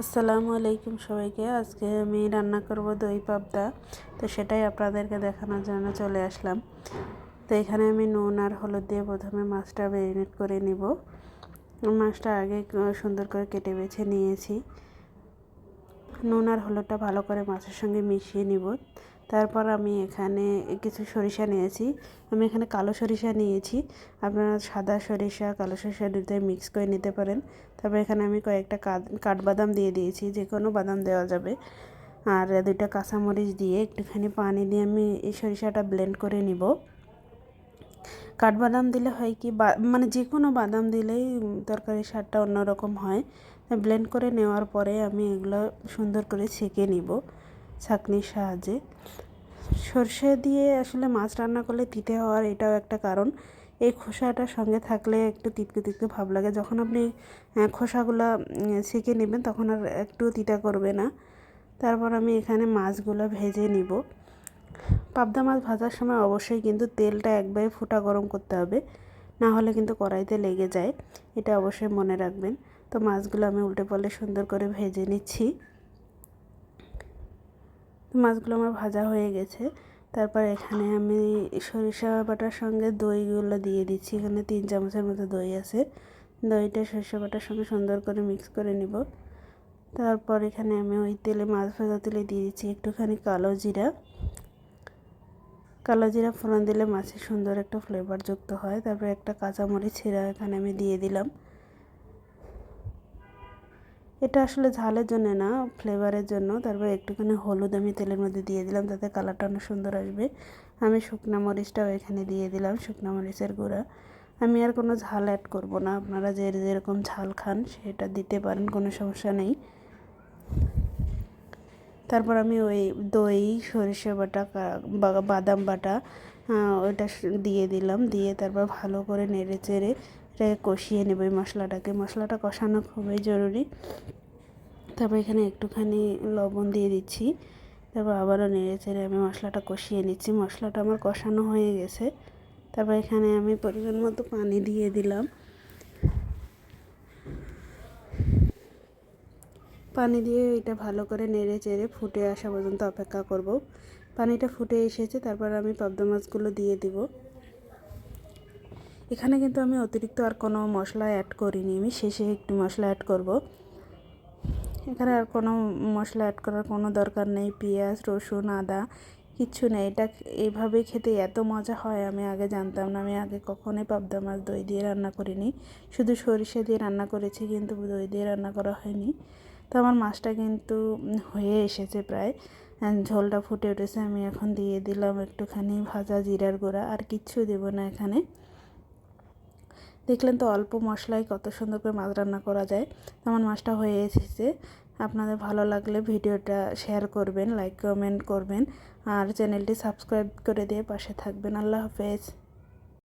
আসসালামু আলাইকুম সবাইকে। আজকে আমি রান্না করব দই পাবদা। তো সেটাই আপনাদেরকে দেখানোর জন্য চলে আসলাম। তো এখানে আমি নুন আর হলুদ দিয়ে প্রথমে মাছটা ম্যারিনেট করে নিব। মাছটা আগে সুন্দর করে কেটে বেছে নিয়েছি। নুন আর হলুদটা ভালো করে মাছের সঙ্গে মিশিয়ে নিব। তারপর আমি এখানে কিছু সরিষা নিয়েছি। আমি এখানে কালো সরিষা নিয়েছি। আপনারা সাদা সরিষা, কালো সরিষা দুটোই মিক্স করে নিতে পারেন। তারপর এখানে আমি কয়েকটা কাঠবাদাম দিয়ে দিয়েছি, যে কোনো বাদাম দেওয়া যাবে। আর দুইটা কাঁচামরিচ দিয়ে একটুখানি পানি দিয়ে আমি এই সরিষাটা ব্লেন্ড করে নিব। কাঠবাদাম দিলে হয় কি মানে যে কোনো বাদাম দিলেই তরকারির স্বাদটা অন্যরকম হয়। ব্লেন্ড করে নেওয়ার পরে আমি এগুলো সুন্দর করে ছেঁকে নিব ছাঁকনির সাহায্যে। সর্ষে দিয়ে আসলে মাছ রান্না করলে তিতে হওয়ার এটাও একটা কারণ। এই খোসাটার সঙ্গে থাকলে একটু তিতকে তিতকে ভাব লাগে। যখন আপনি খোসাগুলো ছেঁকে নেবেন তখন আর একটু তিতা করবে না। তারপর আমি এখানে মাছগুলো ভেজে নিব। পাবদা মাছ ভাজার সময় অবশ্যই কিন্তু তেলটা একবারে ফুটা গরম করতে হবে। না হলে কিন্তু কড়াইতে লেগে যায়। এটা অবশ্যই মনে রাখবেন। তো মাছগুলো আমি উল্টে পাল্টে সুন্দর করে ভেজে নিচ্ছি। মাছগুলো আমার ভাজা হয়ে গেছে। তারপর এখানে আমি সরিষা বাটার সঙ্গে দইগুলো দিয়ে দিচ্ছি। এখানে তিন চামচের মতো দই আছে। দইটা সরিষা বাটার সঙ্গে সুন্দর করে মিক্স করে নিব। তারপর এখানে আমি ওই তেলে মাছ ভাজা তেলে দিয়ে দিচ্ছি একটুখানি কালো জিরা। কালো জিরা ফোড়ন দিলে মাছের সুন্দর একটা ফ্লেভার যুক্ত হয়। তারপর একটা কাঁচামরিচ ছিঁড়া এখানে আমি দিয়ে দিলাম। এটা আসলে ঝালের জন্য না ফ্লেভারের জন্য। তারপর একটুখানি হলুদ আমি তেলের মধ্যে দিয়ে দিলাম, তাতে কালারটা অনেক সুন্দর আসবে। আমি শুকনো মরিচটাও এখানে দিয়ে দিলাম, শুকনো মরিচের গুঁড়া। আমি আর কোনো ঝাল অ্যাড করব না। আপনারা যে যেরকম ঝাল খান, সেটা দিতে পারেন, কোনো সমস্যা নেই। তারপর আমি ওই দই, সরিষা বাটা বাদাম বাটা ওইটা দিয়ে দিলাম। দিয়ে তারপর ভালো করে নেড়ে চেড়ে এটাকে কষিয়ে নেব এই মশলাটাকে। মশলাটা কষানো খুবই জরুরি। তারপর এখানে একটুখানি লবণ দিয়ে দিচ্ছি। তারপর আবারও নেড়ে চেড়ে আমি মশলাটা কষিয়ে নিচ্ছি। মশলাটা আমার কষানো হয়ে গেছে। তারপর এখানে আমি পরিমাণ মতো পানি দিয়ে দিলাম। পানি দিয়ে এটা ভালো করে নেড়ে চেড়ে ফুটে আসা পর্যন্ত অপেক্ষা করব। পানিটা ফুটে এসেছে, তারপর আমি পাবদা মাছগুলো দিয়ে দিব। এখানে কিন্তু আমি অতিরিক্ত আর কোনো মশলা অ্যাড করিনি। আমি শেষে একটু মশলা অ্যাড করব। এখানে আর কোনো মশলা অ্যাড করার কোনো দরকার নেই। পেঁয়াজ, রসুন, আদা, কিচ্ছু নেই। এটা এইভাবে খেতে এত মজা হয়, আমি আগে জানতাম না। আমি আগে কখনোই পাবদা মাছ দই দিয়ে রান্না করিনি। শুধু সরিষা দিয়ে রান্না করেছি, কিন্তু দই দিয়ে রান্না করা হয়নি। তো আমার মাছটা কিন্তু হয়ে এসেছে প্রায়। ঝোলটা ফুটে উঠেছে। আমি এখন দিয়ে দিলাম একটুখানি ভাজা জিরার গুঁড়া। আর কিচ্ছু দেবো না এখানে। দেখলেন তো অল্প মশলায় কত সুন্দর করে মাছ রান্না করা যায়। আমার মাছটা হয়ে এসেছে। আপনাদের ভালো লাগলে ভিডিওটা শেয়ার করবেন লাইক কমেন্ট করবেন, আর চ্যানেলটি সাবস্ক্রাইব করে দিয়ে পাশে থাকবেন। আল্লাহ হাফেজ।